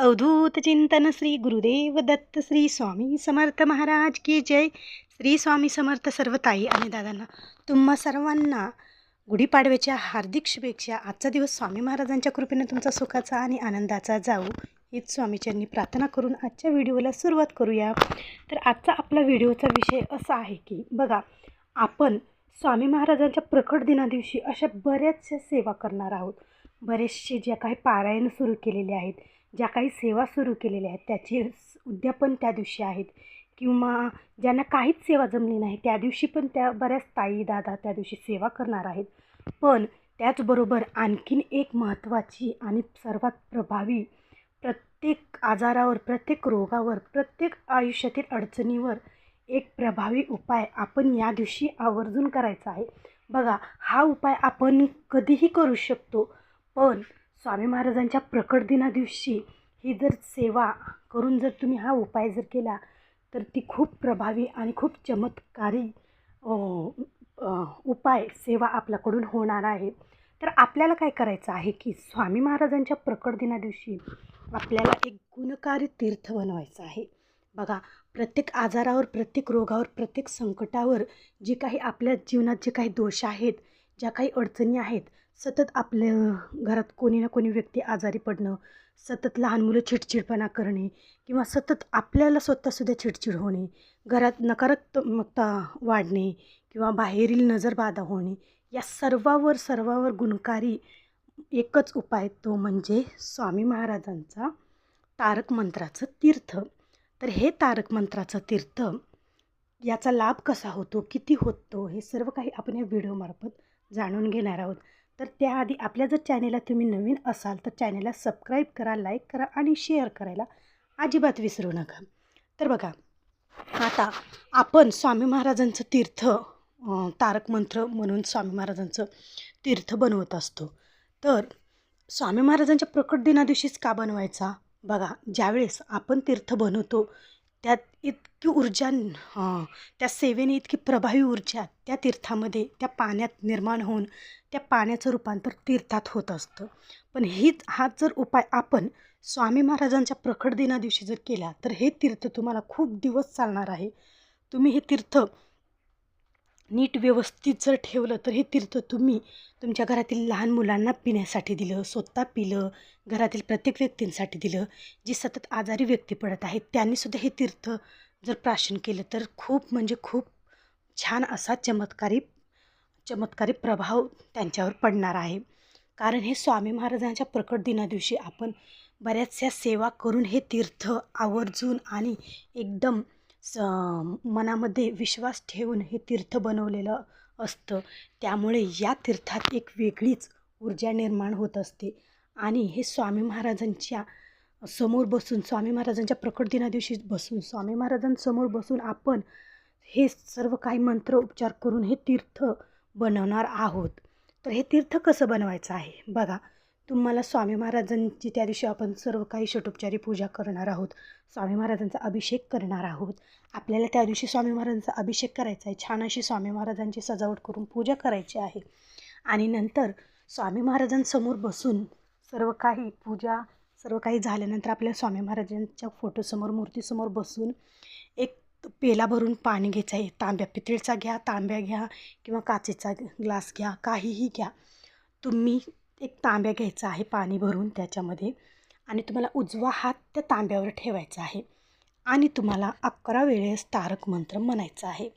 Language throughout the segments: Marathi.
अवधूत चिंतन श्री गुरुदेव दत्त श्री स्वामी समर्थ महाराज की जय. श्री स्वामी समर्थ सर्व ताई आणि दादांना तुम्हा सर्वांना गुढीपाडव्याच्या हार्दिक शुभेच्छा. आजचा दिवस स्वामी महाराजांच्या कृपेने तुमचा सुखाचा आणि आनंदाचा जाऊ हीच स्वामीच्यांनी प्रार्थना करून आजच्या व्हिडिओला सुरुवात करूया. तर आजचा आपला व्हिडिओचा विषय असा आहे की बघा आपण स्वामी महाराजांच्या प्रकट दिनादिवशी अशा बऱ्याचशा सेवा करणार आहोत. बरेचसे ज्या काही पारायण सुरू केलेले आहेत ज्या काही सेवा सुरू केलेल्या आहेत त्याचे उद्यापन त्या दिवशी आहेत किंवा ज्यांना काहीच सेवा जमली नाही त्या दिवशी पण त्या बऱ्याच ताई दादा त्या दिवशी सेवा करणार आहेत. पण त्याचबरोबर आणखीन एक महत्त्वाची आणि सर्वात प्रभावी प्रत्येक आजारावर प्रत्येक रोगावर प्रत्येक आयुष्यातील अडचणीवर एक प्रभावी उपाय आपण या दिवशी आवर्जून करायचा आहे. बघा हा उपाय आपण कधीही करू शकतो पण स्वामी महाराजांच्या प्रकट दिनादिवशी ही जर सेवा करून जर तुम्ही हा उपाय जर केला तर ती खूप प्रभावी आणि खूप चमत्कारी उपाय सेवा आपल्याकडून होणार आहे. तर आपल्याला काय करायचं आहे की स्वामी महाराजांच्या प्रकट दिना दिवशी आपल्याला एक गुणकारी तीर्थ बनवायचं आहे. बघा प्रत्येक आजारावर प्रत्येक रोगावर प्रत्येक संकटावर जे काही आपल्या जीवनात जे काही दोष आहेत ज्या काही अडचणी आहेत सतत आपल्या घरात कोणी ना कोणी व्यक्ती आजारी पडणं सतत लहान मुलं चिडचिडपणा करणे किंवा सतत आपल्याला स्वतःसुद्धा चिडचिड होणे घरात नकारात्मकता वाढणे किंवा बाहेरील नजरबाधा होणे या सर्वावर सर्वावर गुणकारी एकच उपाय तो म्हणजे स्वामी महाराजांचा तारक मंत्राचं तीर्थ. तर हे तारक मंत्राचं तीर्थ याचा लाभ कसा होतो किती होतो हे सर्व काही आपण या व्हिडिओमार्फत जाणून घेणार आहोत. तर त्याआधी आपल्या जर चॅनेलला तुम्ही नवीन असाल तर चॅनेलला सबस्क्राईब करा लाईक करा आणि शेअर करायला अजिबात विसरू नका. तर बघा आता आपण स्वामी महाराजांचं तीर्थ तारक मंत्र म्हणून स्वामी महाराजांचं तीर्थ बनवत असतो. तर स्वामी महाराजांच्या प्रकट दिनादिवशीच का बनवायचा? बघा ज्यावेळेस आपण तीर्थ बनवतो त्यात इतकी ऊर्जा त्या सेवेने इतकी प्रभावी ऊर्जा त्या तीर्थामध्ये त्या पाण्यात निर्माण होऊन त्या पाण्याचं रूपांतर तीर्थात होत असतं. पण हीच हा जर उपाय आपण स्वामी महाराजांच्या प्रकट दिना दिवशी जर केला तर हे तीर्थ तुम्हाला खूप दिवस चालणार आहे. तुम्ही हे तीर्थ नीट व्यवस्थित जर ठेवलं तर हे तीर्थ तुम्ही तुमच्या घरातील लहान मुलांना पिण्यासाठी दिलं स्वतः पिलं घरातील प्रत्येक व्यक्तींसाठी दिलं. जी सतत आजारी व्यक्ती पडत आहेत त्यांनीसुद्धा हे तीर्थ जर प्राशन केलं तर खूप म्हणजे खूप छान असा चमत्कारी चमत्कारी प्रभाव त्यांच्यावर पडणार आहे. कारण हे स्वामी महाराजांच्या प्रकट दिना दिवशी आपण बऱ्याचशा सेवा करून हे तीर्थ आवर्जून आणि एकदम स मनामध्ये विश्वास ठेवून हे तीर्थ बनवलेलं असतं. त्यामुळे या तीर्थात एक वेगळीच ऊर्जा निर्माण होत असते. आणि हे स्वामी महाराजांच्या समोर बसून स्वामी महाराजांच्या प्रकट दिना दिवशी बसून स्वामी महाराजांसमोर बसून आपण हे सर्व काही मंत्र उपचार करून हे तीर्थ बनवणार आहोत. तर हे तीर्थ कसं बनवायचं आहे? बघा तुम्हाला स्वामी महाराजांची त्या दिवशी आपण सर्व काही षटोपचारी पूजा करणार आहोत. स्वामी महाराजांचा अभिषेक करणार आहोत. आपल्याला त्या दिवशी स्वामी महाराजांचा अभिषेक करायचा आहे. छान अशी स्वामी महाराजांची सजावट करून पूजा करायची आहे. आणि नंतर स्वामी महाराजांसमोर बसून सर्व काही पूजा सर्व काही झाल्यानंतर आपल्या स्वामी महाराजांच्या फोटोसमोर मूर्तीसमोर बसून एक पेला भरून पाणी घ्यायचं आहे. तांब्या पितळीचा घ्या तांब्या घ्या किंवा काचेचा ग्लास घ्या काहीही घ्या. तुम्ही एक तांब्या घ्यायचा आहे पाणी भरून त्याच्यामध्ये आणि तुम्हाला उजवा हात त्या तांब्यावर ठेवायचा आहे आणि तुम्हाला अकरा वेळेस तारक मंत्र म्हणायचा आहे.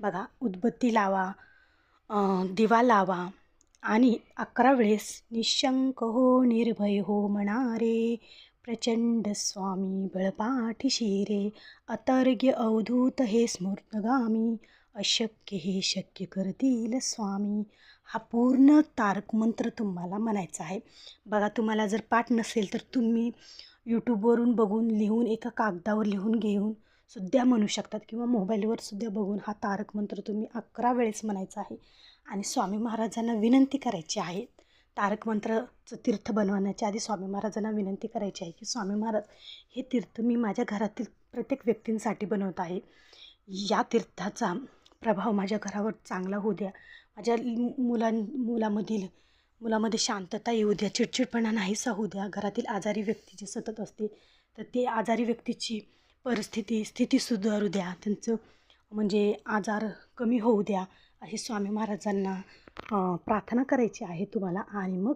बघा उदबत्ती लावा दिवा लावा आणि अकरा वेळेस निशंक हो निर्भय हो म्हणारे प्रचंड स्वामी बळपाठीशी रे अतर्ग्य अवधूत हे स्मृतगामी अशक्य हे शक्य करतील स्वामी. हा पूर्ण तारक मंत्र तुम्हाला म्हणायचा आहे. बघा तुम्हाला जर पाठ नसेल तर तुम्ही यूट्यूबवरून बघून लिहून एका कागदावर लिहून घेऊन सुद्धा म्हणू शकतात किंवा मोबाईलवर सुद्धा बघून हा तारक मंत्र तुम्ही अकरा वेळेस म्हणायचा आहे. आणि स्वामी महाराजांना विनंती करायची आहे. तारक मंत्रचं तीर्थ बनवण्याच्या आधी स्वामी महाराजांना विनंती करायची आहे की स्वामी महाराज हे तीर्थ मी माझ्या घरातील प्रत्येक व्यक्तींसाठी बनवत आहे. या तीर्थाचा प्रभाव माझ्या घरावर चांगला होऊ द्या. माझ्या मुलां मुलामधील मुलामध्ये शांतता येऊ द्या चिडचिडपणा नाहीसा होऊ द्या. घरातील आजारी व्यक्ती जे सतत असते तर ते आजारी व्यक्तीची परिस्थिती स्थिती सुधारू द्या. त्यांचं म्हणजे आजार कमी होऊ द्या अशी स्वामी महाराजांना प्रार्थना करायची आहे तुम्हाला. आणि मग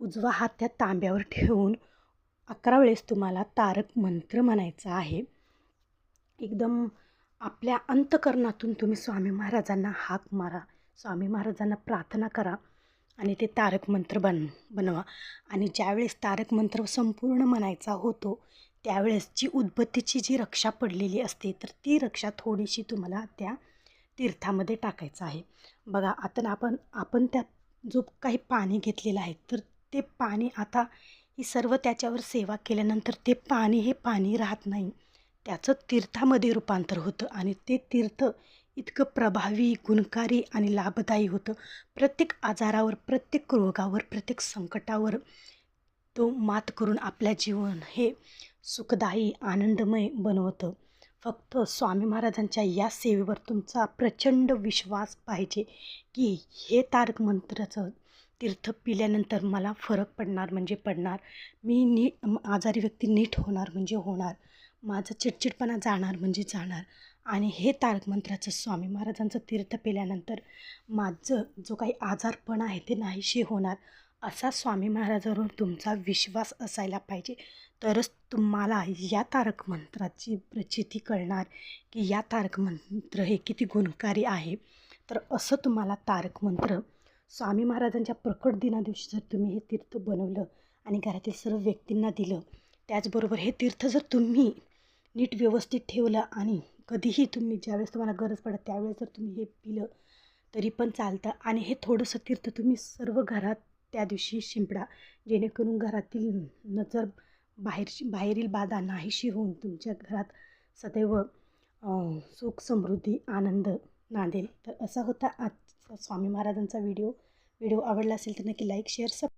उजवा हात त्या तांब्यावर ठेवून अकरा वेळेस तुम्हाला तारक मंत्र म्हणायचा आहे. एकदम आपल्या अंतकरणातून तुम्ही स्वामी महाराजांना हाक मारा. स्वामी महाराजांना प्रार्थना करा आणि ते तारक मंत्र बन बनवा. आणि ज्यावेळेस तारक मंत्र संपूर्ण म्हणायचा होतो त्यावेळेस जी उद्बत्तीची जी रक्षा पडलेली असते तर ती रक्षा थोडीशी तुम्हाला त्या तीर्थामध्ये टाकायचं आहे. बघा आता आपण आपण त्यात जो काही पाणी घेतलेलं आहे तर ते पाणी आता ही सर्व त्याच्यावर सेवा केल्यानंतर ते पाणी हे पाणी राहत नाही. त्याचं तीर्थामध्ये रूपांतर होतं आणि ते तीर्थ इतकं प्रभावी गुणकारी आणि लाभदायी होतं. प्रत्येक आजारावर प्रत्येक रोगावर प्रत्येक संकटावर तो मात करून आपल्या जीवन हे सुखदायी आनंदमय बनवतं. फक्त स्वामी महाराजांच्या या सेवेवर तुमचा प्रचंड विश्वास पाहिजे की हे तारक मंत्राचं तीर्थ पिल्यानंतर मला फरक पडणार म्हणजे पडणार. मी नीट आजारी व्यक्ती नीट होणार म्हणजे होणार. माझं चिडचिडपणा जाणार म्हणजे जाणार. आणि हे तारक मंत्राचं स्वामी महाराजांचं तीर्थ पेल्यानंतर माझं जो काही आजारपण आहे ते नाहीशी होणार असा स्वामी महाराजांवर तुमचा विश्वास असायला पाहिजे. तरच तुम्हाला या तारक मंत्राची प्रचिती कळणार की या तारक मंत्र हे किती गुणकारी आहे. तर असं तुम्हाला तारक मंत्र स्वामी महाराजांच्या प्रकट दिनादिवशी जर तुम्ही हे तीर्थ बनवलं आणि घरातील सर्व व्यक्तींना दिलं त्याचबरोबर हे तीर्थ जर तुम्ही नीट व्यवस्थित ठेवलं आणि कधीही तुम्ही ज्यावेळेस तुम्हाला गरज पडत त्यावेळेस जर तुम्ही हे पिलं तरी पण चालतं. आणि हे थोडंसं तीर्थ तुम्ही सर्व घरात त्या दिवशी शिंपडा. जेणेकरून घरातील नजर बाहेरची बाहेरील बाधा नाहीशी होऊन तुमच्या घरात सदैव सुख समृद्धी आनंद नांदेल. तर असा होता आजचा स्वामी महाराजांचा व्हिडिओ. व्हिडिओ आवडला असेल तर नक्की लाईक शेअर सब